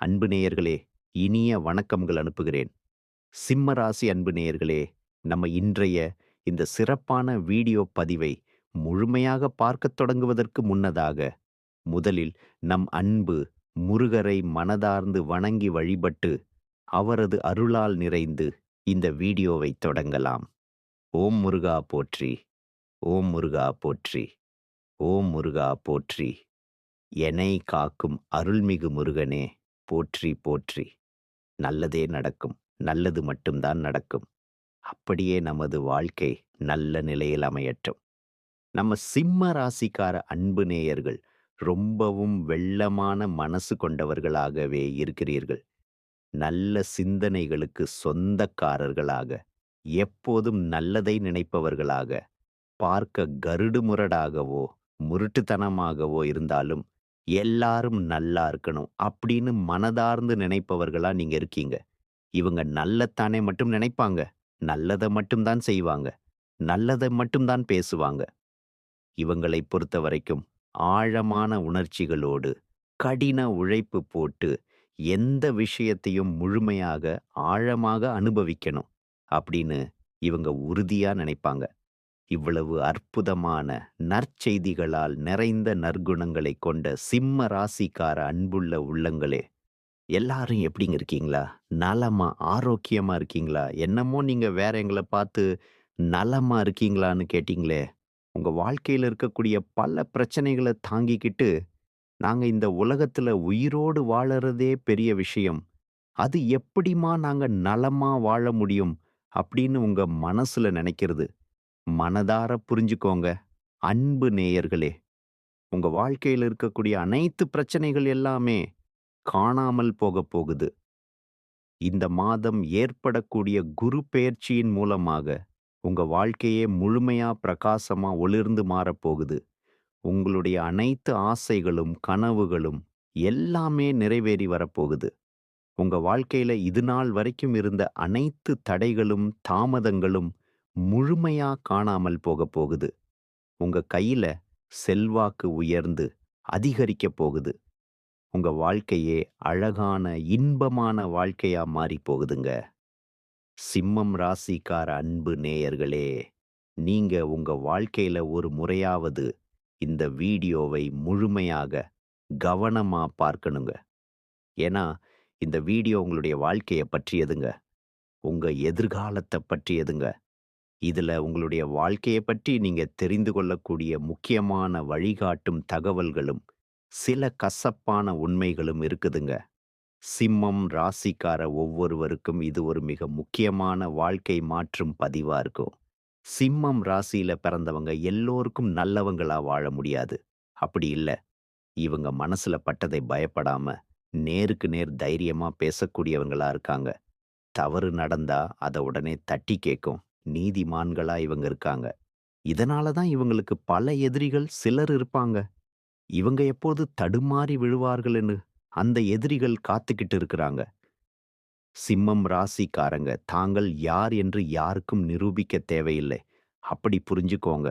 அன்பு நேயர்களே இனிய வணக்கங்கள் அனுப்புகிறேன். சிம்ம ராசி அன்பு நேயர்களே நம்ம இன்றைய இந்த சிறப்பான வீடியோ பதிவை முழுமையாக பார்க்கத் தொடங்குவதற்கு முன்னதாக முதலில் நம் அன்பு முருகரை மனதார்ந்து வணங்கி வழிபட்டு அவரது அருளால் நிறைந்து இந்த வீடியோவை தொடங்கலாம். ஓம் முருகா போற்றி ஓம் முருகா போற்றி ஓம் முருகா போற்றி. எனை காக்கும் அருள்மிகு முருகனே போற்றி போற்றி. நல்லதே நடக்கும். நல்லது மட்டும்தான் நடக்கும். அப்படியே நமது வாழ்க்கை நல்ல நிலையில் அமையட்டும். நம்ம சிம்ம ராசிக்கார அன்பு நேயர்கள் ரொம்பவும் வெள்ளமான மனசு கொண்டவர்களாகவே இருக்கிறீர்கள். நல்ல சிந்தனைகளுக்கு சொந்தக்காரர்களாக எப்போதும் நல்லதை நினைப்பவர்களாக பார்க்க கருடு முரடாகவோ முருட்டுத்தனமாகவோ இருந்தாலும் எல்லாரும் நல்லா இருக்கணும் அப்படின்னு மனதார்ந்து நினைப்பவர்களா நீங்க இருக்கீங்க. இவங்க நல்லத்தானே மட்டும் நினைப்பாங்க. நல்லதை மட்டும்தான் செய்வாங்க. நல்லதை மட்டும்தான் பேசுவாங்க. இவங்களை பொறுத்த வரைக்கும் ஆழமான உணர்ச்சிகளோடு கடின உழைப்பு போட்டு எந்த விஷயத்தையும் முழுமையாக ஆழமாக அனுபவிக்கணும் அப்படின்னு இவங்க உறுதியா நினைப்பாங்க. இவ்வளவு அற்புதமான நற்செய்திகளால் நிறைந்த நற்குணங்களை கொண்ட சிம்ம ராசிக்கார அன்புள்ள உள்ளங்களே எல்லாரும் எப்படிங்க இருக்கீங்களா? நலமா ஆரோக்கியமா இருக்கீங்களா? என்னமோ நீங்க வேற எங்களை பார்த்து நலமா இருக்கீங்களான்னு கேட்டீங்களே உங்க வாழ்க்கையில இருக்கக்கூடிய பல பிரச்சனைகளை தாங்கிக்கிட்டு நாங்க இந்த உலகத்துல உயிரோடு வாழறதே பெரிய விஷயம். அது எப்படிமா நாங்க நலமா வாழ முடியும் அப்படின்னு உங்க மனசுல நினைக்கிறது? மனதார புரிஞ்சுக்கோங்க. அன்பு நேயர்களே உங்க வாழ்க்கையில இருக்கக்கூடிய அனைத்து பிரச்சனைகள் எல்லாமே காணாமல் போக போகுது. இந்த மாதம் ஏற்படக்கூடிய குரு பெயர்ச்சியின் மூலமாக உங்க வாழ்க்கையே முழுமையா பிரகாசமா ஒளிர்ந்து மாறப்போகுது உங்களுடைய அனைத்து ஆசைகளும் கனவுகளும் எல்லாமே நிறைவேறி வரப்போகுது உங்க வாழ்க்கையில இது நாள் வரைக்கும் இருந்த அனைத்து தடைகளும் தாமதங்களும் முழுமையா காணாமல் போக போகுது. உங்க கையில செல்வாக்கு உயர்ந்து அதிகரிக்க போகுது. உங்க வாழ்க்கையே அழகான இன்பமான வாழ்க்கையா மாறி போகுதுங்க. சிம்மம் ராசிக்கார அன்பு நேயர்களே நீங்க உங்க வாழ்க்கையில ஒரு முறையாவது இந்த வீடியோவை முழுமையாக கவனமா பார்க்கணுங்க. ஏன்னா இந்த வீடியோ உங்களுடைய வாழ்க்கையை பற்றியதுங்க. உங்க எதிர்காலத்தை பற்றியதுங்க. இதுல உங்களுடைய வாழ்க்கையை பற்றி நீங்க தெரிந்து கொள்ளக்கூடிய முக்கியமான வழிகாட்டும் தகவல்களும் சில கசப்பான உண்மைகளும் இருக்குதுங்க. சிம்மம் ராசிக்கார ஒவ்வொருவருக்கும் இது ஒரு மிக முக்கியமான வாழ்க்கை மாற்றும் பதிவா இருக்கும். சிம்மம் ராசியில பிறந்தவங்க எல்லோருக்கும் நல்லவங்களா வாழ முடியாது. அப்படி இல்ல. இவங்க மனசுல பட்டதை பயப்படாம நேருக்கு நேர் தைரியமா பேசக்கூடியவங்களா இருக்காங்க. தவறு நடந்தா அதை உடனே தட்டி கேட்கும் நீதிமான்களா இவங்க இருக்காங்க. இதனால தான் இவங்களுக்கு பல எதிரிகள் சிலர் இருப்பாங்க. இவங்க எப்போது தடுமாறி விழுவார்கள்னு அந்த எதிரிகள் காத்துக்கிட்டு இருக்கிறாங்க. சிம்மம் ராசிக்காரங்க தாங்கள் யார் என்று யாருக்கும் நிரூபிக்க தேவையில்லை. அப்படி புரிஞ்சுக்கோங்க.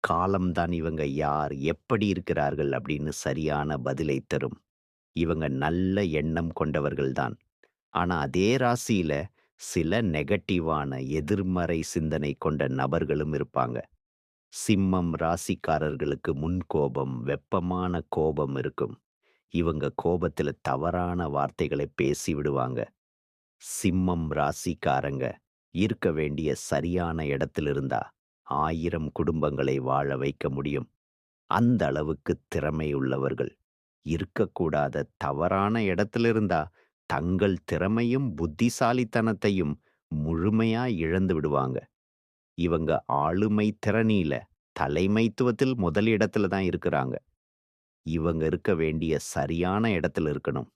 காலம்தான் இவங்க யார் எப்படி இருக்கிறார்கள் அப்படின்னு சரியான பதிலை தரும். இவங்க நல்ல எண்ணம் கொண்டவர்கள்தான். ஆனா அதே ராசியில சில நெகட்டிவான எதிர்மறை சிந்தனை கொண்ட நபர்களும் இருப்பாங்க. சிம்மம் ராசிக்காரர்களுக்கு முன்கோபம் வெப்பமான கோபம் இருக்கும். இவங்க கோபத்துல தவறான வார்த்தைகளை பேசி விடுவாங்க. சிம்மம் ராசிக்காரங்க இருக்க வேண்டிய சரியான இடத்திலிருந்தா ஆயிரம் குடும்பங்களை வாழ வைக்க முடியும். அந்த அளவுக்கு திறமை உள்ளவர்கள். இருக்கக்கூடாத தவறான இடத்துல இருந்தா தங்கள் திறமையும் புத்திசாலித்தனத்தையும் முழுமையா இழந்து விடுவாங்க. இவங்க ஆளுமை திறனில தலைமைத்துவத்தில் முதல் இடத்துல தான் இருக்கிறாங்க. இவங்க இருக்க வேண்டிய சரியான இடத்துல இருக்கணும்.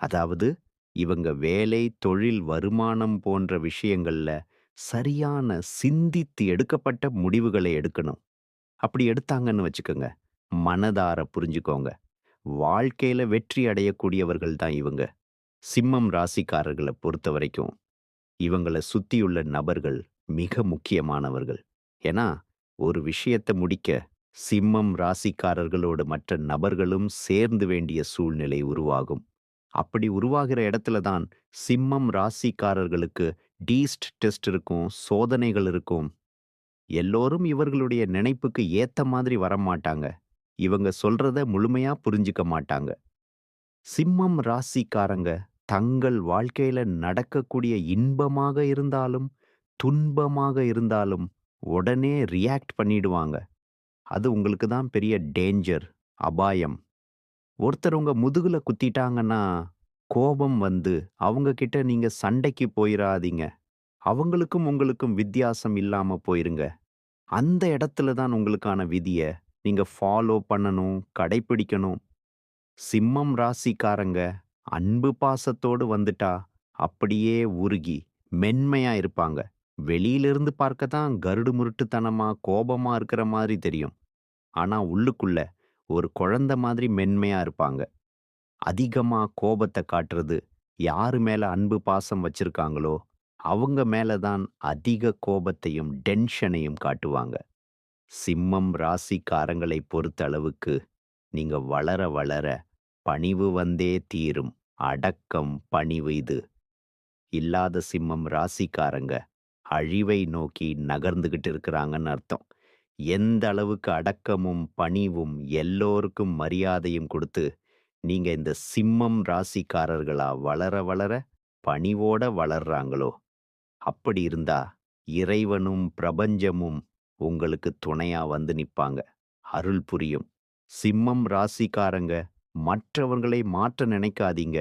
அதாவது இவங்க வேலை தொழில் வருமானம் போன்ற விஷயங்கள்ல சரியான சிந்தித்து எடுக்கப்பட்ட முடிவுகளை எடுக்கணும். அப்படி எடுத்தாங்கன்னு வச்சுக்கோங்க. மனதார புரிஞ்சுக்கோங்க. வாழ்க்கையில வெற்றி அடையக்கூடியவர்கள் தான் இவங்க. சிம்மம் ராசிக்காரர்களை பொறுத்த வரைக்கும் இவங்களை சுத்தியுள்ள நபர்கள் மிக முக்கியமானவர்கள் ஏன்னா ஒரு விஷயத்தை முடிக்க சிம்மம் ராசிக்காரர்களோடு மற்ற நபர்களும் சேர்ந்து வேண்டிய சூழ்நிலை உருவாகும் அப்படி உருவாகிற இடத்துல தான் சிம்மம் ராசிக்காரர்களுக்கு டீஸ்ட் டெஸ்ட் இருக்கும், சோதனைகள் இருக்கும். எல்லோரும் இவர்களுடைய நினைப்புக்கு ஏத்த மாதிரி வரமாட்டாங்க. இவங்க சொல்றத முழுமையா புரிஞ்சுக்க மாட்டாங்க. சிம்மம் ராசிக்காரங்க தங்கள் வாழ்க்கையில நடக்கக்கூடிய இன்பமாக இருந்தாலும், துன்பமாக இருந்தாலும் உடனே ரியாக்ட் பண்ணிடுவாங்க. அது உங்களுக்கு தான் பெரிய டேஞ்சர், அபாயம். ஒருத்தர் உங்க முதுகுல குத்திட்டாங்கன்னா, கோபம் வந்து அவங்க கிட்ட நீங்க சண்டைக்கு போயிராதீங்க. அவங்களுக்கும் உங்களுக்கும் வித்தியாசம் இல்லாம போயிருங்க. அந்த இடத்துல தான் உங்களுக்கான விதிய நீங்க ஃபாலோ பண்ணணும், கடைப்பிடிக்கணும். சிம்மம் ராசிக்காரங்க அன்பு பாசத்தோடு வந்துட்டா அப்படியே உருகி மென்மையா இருப்பாங்க. வெளியிலிருந்து பார்க்க தான் கருடு முருட்டுத்தனமா கோபமா இருக்கிற மாதிரி தெரியும். ஆனா உள்ளுக்குள்ள ஒரு குழந்தை மாதிரி மென்மையா இருப்பாங்க. அதிகமா கோபத்தை காட்டுறது, யாரு மேல அன்பு பாசம் வச்சிருக்காங்களோ, அவங்க மேல தான் அதிக கோபத்தையும், டென்ஷனையும் காட்டுவாங்க. சிம்மம் ராசிக்காரங்களை பொறுத்த அளவுக்கு, நீங்க வளர வளர பணிவு வந்தே தீரும். அடக்கம், பணிவு இது. இல்லாத சிம்மம் ராசிக்காரங்க அழிவை நோக்கி நகர்ந்துகிட்டு இருக்கிறாங்கன்னு அர்த்தம். எந்த அளவுக்கு அடக்கமும், பணிவும், எல்லோருக்கும் மரியாதையும் கொடுத்து நீங்க இந்த சிம்மம் ராசிக்காரர்களா வளர வளர பணிவோட வளர்றாங்களோ, அப்படி இருந்தா இறைவனும், பிரபஞ்சமும் உங்களுக்கு துணையா வந்து நிப்பாங்க. அருள் புரியும். சிம்மம் ராசிக்காரங்க மற்றவர்களை மாற்ற நினைக்காதீங்க.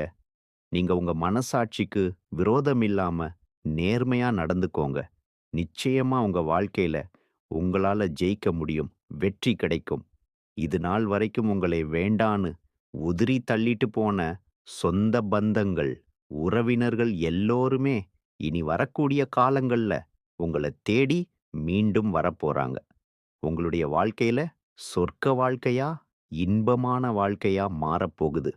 நீங்க உங்க மனசாட்சிக்கு விரோதம் இல்லாம நேர்மையா நடந்துக்கோங்க. நிச்சயமா உங்க வாழ்க்கையில உங்களால ஜெயிக்க முடியும். வெற்றி கிடைக்கும். இது நாள் வரைக்கும் உங்களை வேண்டான்னு உதிரி தள்ளிட்டு போன சொந்த பந்தங்கள், உறவினர்கள் எல்லோருமே இனி வரக்கூடிய காலங்கள்ல உங்கள தேடி மீண்டும் வரப்போறாங்க. உங்களுடைய வாழ்க்கையில சொர்க்க வாழ்க்கையா, இன்பமான வாழ்க்கையா மாறப்போகுது.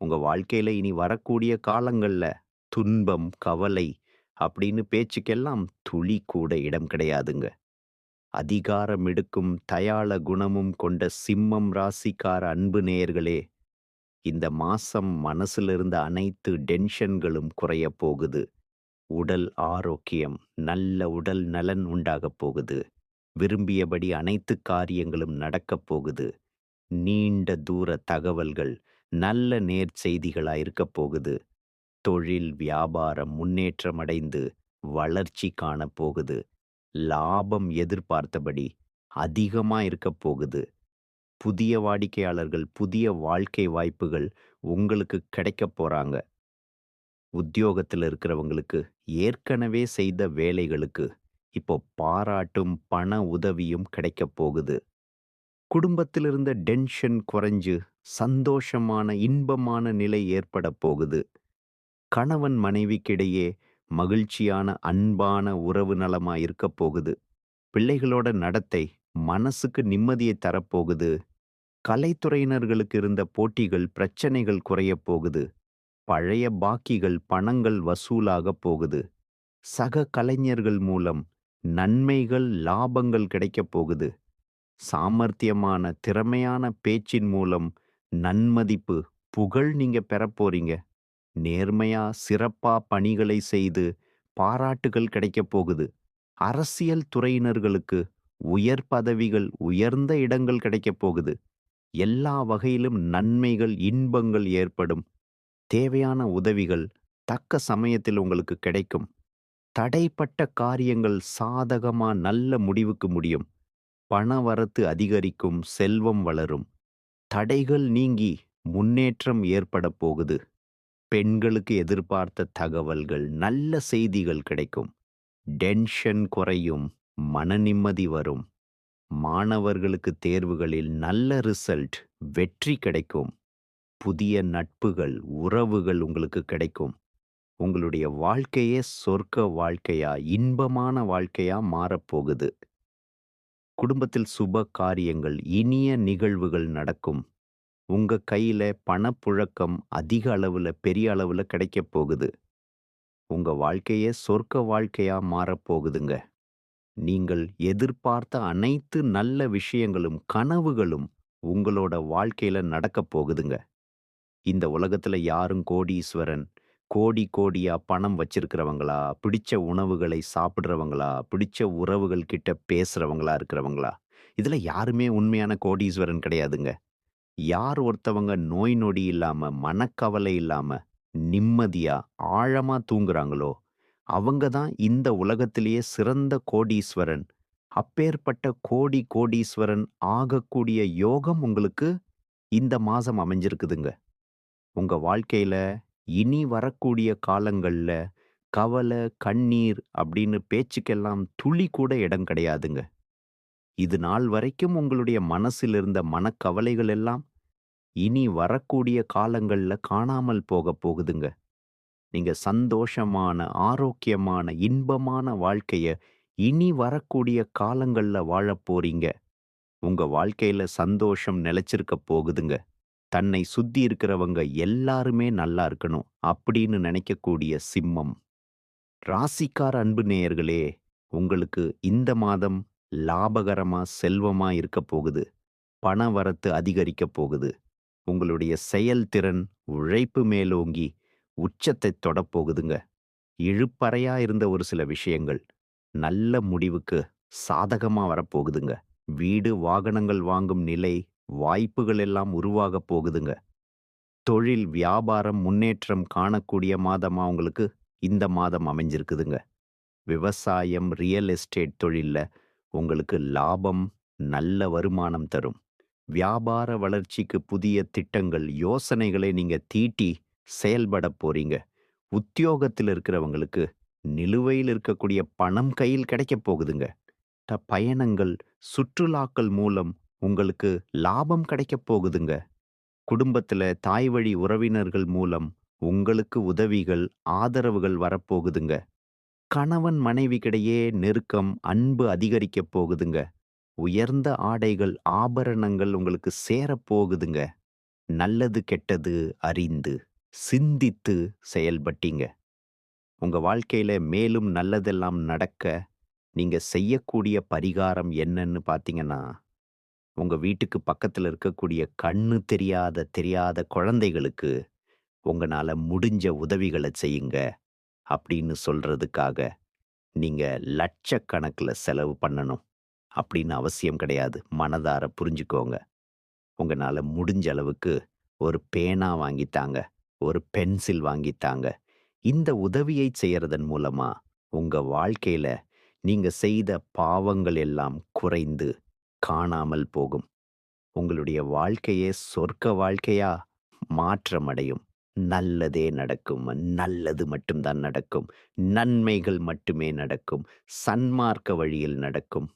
உங்க வாழ்க்கையில இனி வரக்கூடிய காலங்கள்ல துன்பம், கவலை அப்படின்னு பேச்சுக்கெல்லாம் துளி கூட இடம் கிடையாதுங்க. அதிகாரம் எடுக்கும் தயாள குணமும் கொண்ட சிம்மம் ராசிக்கார அன்பு நேயர்களே, இந்த மாசம் மனசுல இருந்த அனைத்து டென்ஷன்களும் குறையப் போகுது. உடல் ஆரோக்கியம், நல்ல உடல் நலன் உண்டாகப் போகுது. விரும்பியபடி அனைத்து காரியங்களும் நடக்கப் போகுது. நீண்ட தூர தகவல்கள் நல்ல நேர்ச்செய்திகளா இருக்கப் போகுது. தொழில், வியாபாரம் முன்னேற்றமடைந்து வளர்ச்சி காணப் போகுது. லாபம் எதிர்பார்த்தபடி அதிகமா இருக்கப் போகுது. புதிய வாடிக்கையாளர்கள், புதிய வாழ்க்கை வாய்ப்புகள் உங்களுக்கு கிடைக்கப் போறாங்க. உத்தியோகத்துல இருக்கிறவங்களுக்கு ஏற்கனவே செய்த வேலைகளுக்கு இப்போ பாராட்டும், பண உதவியும் கிடைக்கப் போகுது. குடும்பத்தில் இருந்த டென்ஷன் குறைஞ்சு சந்தோஷமான, இன்பமான நிலை ஏற்படப் போகுது. கணவன் மனைவிக்கிடையே மகிழ்ச்சியான, அன்பான உறவு நலமா இருக்கப் போகுது. பிள்ளைகளோட நடத்தை மனசுக்கு நிம்மதியை தரப்போகுது. கலைத்துறையினர்களுக்கு இருந்த போட்டிகள், பிரச்சனைகள் குறையப் போகுது. பழைய பாக்கிகள், பணங்கள் வசூலாகப் போகுது. சக கலைஞர்கள் மூலம் நன்மைகள், லாபங்கள் கிடைக்கப் போகுது. சாமர்த்தியமான, திறமையான பேச்சின் மூலம் நன்மதிப்பு, புகழ் நீங்க பெறப்போறீங்க நேர்மையா, சிறப்பா பணிகளை செய்து பாராட்டுகள் கிடைக்கப் போகுது. அரசியல் துறையினர்களுக்கு உயர் பதவிகள், உயர்ந்த இடங்கள் கிடைக்கப் போகுது. எல்லா வகையிலும் நன்மைகள், இன்பங்கள் ஏற்படும். தேவையான உதவிகள் தக்க சமயத்தில் உங்களுக்கு கிடைக்கும். தடைப்பட்ட காரியங்கள் சாதகமா நல்ல முடிவுக்கு முடியும். பணவரத்து அதிகரிக்கும், செல்வம் வளரும். தடைகள் நீங்கி முன்னேற்றம் ஏற்படப் போகுது. பெண்களுக்கு எதிர்பார்த்த தகவல்கள், நல்ல செய்திகள் கிடைக்கும். டென்ஷன் குறையும், மன நிம்மதி வரும். மாணவர்களுக்கு தேர்வுகளில் நல்ல ரிசல்ட், வெற்றி கிடைக்கும். புதிய நட்புகள், உறவுகள் உங்களுக்கு கிடைக்கும். உங்களுடைய வாழ்க்கையே சொர்க்க வாழ்க்கையா, இன்பமான வாழ்க்கையா மாறப்போகுது. குடும்பத்தில் சுப காரியங்கள், இனிய நிகழ்வுகள் நடக்கும். உங்க கையில பணப்புழக்கம் அதிக அளவுல, பெரிய அளவுல கிடைக்கப் போகுது. உங்க வாழ்க்கையே சொர்க்க வாழ்க்கையா மாறப்போகுதுங்க. நீங்கள் எதிர்பார்த்த அனைத்து நல்ல விஷயங்களும், கனவுகளும் உங்களோட வாழ்க்கையில நடக்கப் போகுதுங்க. இந்த உலகத்துல யாரும் கோடீஸ்வரன், கோடி கோடியா பணம் வச்சிருக்கிறவங்களா, பிடிச்ச உணவுகளை சாப்பிடுறவங்களா, பிடிச்ச உறவுகள் கிட்ட பேசுறவங்களா இருக்கிறவங்களா? இதுல யாருமே உண்மையான கோடீஸ்வரன் கிடையாதுங்க. யார் ஒருத்தவங்க நோய் நொடி இல்லாம, மனக்கவலை இல்லாம, நிம்மதியா, ஆழமா தூங்குறாங்களோ, அவங்க தான் இந்த உலகத்திலேயே சிறந்த கோடீஸ்வரன். அப்பேற்பட்ட கோடி கோடீஸ்வரன் ஆகக்கூடிய யோகம் உங்களுக்கு இந்த மாசம் அமைஞ்சிருக்குதுங்க. உங்க வாழ்க்கையில இனி வரக்கூடிய காலங்கள்ல கவலை, கண்ணீர் அப்படின்னு பேச்சுக்கெல்லாம் துளி கூட இடம் கிடையாதுங்க. இது நாள் வரைக்கும் உங்களுடைய மனசில் இருந்த மனக்கவலைகள் எல்லாம் இனி வரக்கூடிய காலங்கள்ல காணாமல் போகப் போகுதுங்க. நீங்க சந்தோஷமான, ஆரோக்கியமான, இன்பமான வாழ்க்கைய இனி வரக்கூடிய காலங்கள்ல வாழப் போறீங்க. உங்க வாழ்க்கையில சந்தோஷம் நிலைச்சிருக்கப் போகுதுங்க. தன்னை சுத்தி இருக்கிறவங்க எல்லாருமே நல்லா இருக்கணும் அப்படின்னு நினைக்கக்கூடிய சிம்மம். ராசிக்கார அன்பு நேயர்களே, உங்களுக்கு இந்த மாதம் லாபகரமா, செல்வமா இருக்கப் போகுது. பண வரத்து அதிகரிக்கப் போகுது. உங்களுடைய செயல்திறன், உழைப்பு மேலோங்கி உச்சத்தைத் தொடப் போகுதுங்க. இருந்த ஒரு சில விஷயங்கள் நல்ல முடிவுக்கு சாதகமா வரப்போகுதுங்க. வீடு, வாகனங்கள் வாங்கும் நிலை, வாய்ப்புகள் எல்லாம் உருவாகப் போகுதுங்க. தொழில், வியாபாரம் முன்னேற்றம் காணக்கூடிய மாதமா உங்களுக்கு இந்த மாதம் அமைஞ்சிருக்குதுங்க. விவசாயம், ரியல் எஸ்டேட் தொழில்ல உங்களுக்கு லாபம், நல்ல வருமானம் தரும். வியாபார வளர்ச்சிக்கு புதிய திட்டங்கள், யோசனைகளை நீங்க தீட்டி செயல்படப் போறீங்க. உத்தியோகத்தில் இருக்கிறவங்களுக்கு நிலுவையில் இருக்கக்கூடிய பணம் கையில் கிடைக்கப் போகுதுங்க. பயணங்கள், சுற்றுலாக்கள் மூலம் உங்களுக்கு லாபம் கிடைக்கப் போகுதுங்க. குடும்பத்துல தாய்வழி உறவினர்கள் மூலம் உங்களுக்கு உதவிகள், ஆதரவுகள் வரப்போகுதுங்க. கணவன் மனைவிக்கிடையே நெருக்கம், அன்பு அதிகரிக்கப் போகுதுங்க. உயர்ந்த ஆடைகள், ஆபரணங்கள் உங்களுக்கு சேரப் போகுதுங்க. நல்லது கெட்டது அறிந்து, சிந்தித்து செயல்பட்டீங்க. உங்க வாழ்க்கையில மேலும் நல்லதெல்லாம் நடக்க, நீங்க செய்யக்கூடிய பரிகாரம் என்னன்னு பார்த்தீங்கன்னா, உங்க வீட்டுக்கு பக்கத்துல இருக்கக்கூடிய கண்ணு தெரியாத தெரியாத குழந்தைகளுக்கு உங்களால முடிஞ்ச உதவிகளை செய்யுங்க. அப்படின்னு சொல்றதுக்காக, நீங்க லட்சக்கணக்குல செலவு பண்ணணும். அப்படின்னு அவசியம் கிடையாது. மனதார புரிஞ்சுக்கோங்க. உங்களால் முடிஞ்ச அளவுக்கு ஒரு பேனா வாங்கித்தாங்க ஒரு பென்சில் வாங்கித்தாங்க இந்த உதவியை செய்யறதன் மூலமா, உங்க வாழ்க்கையில நீங்க செய்த பாவங்கள் எல்லாம் குறைந்து காணாமல் போகும். உங்களுடைய வாழ்க்கையே சொர்க்க வாழ்க்கையா மாற்றமடையும். நல்லதே நடக்கும். நல்லது மட்டும்தான் நடக்கும். நன்மைகள் மட்டுமே நடக்கும். சன்மார்க்க வழியில் நடக்கும்.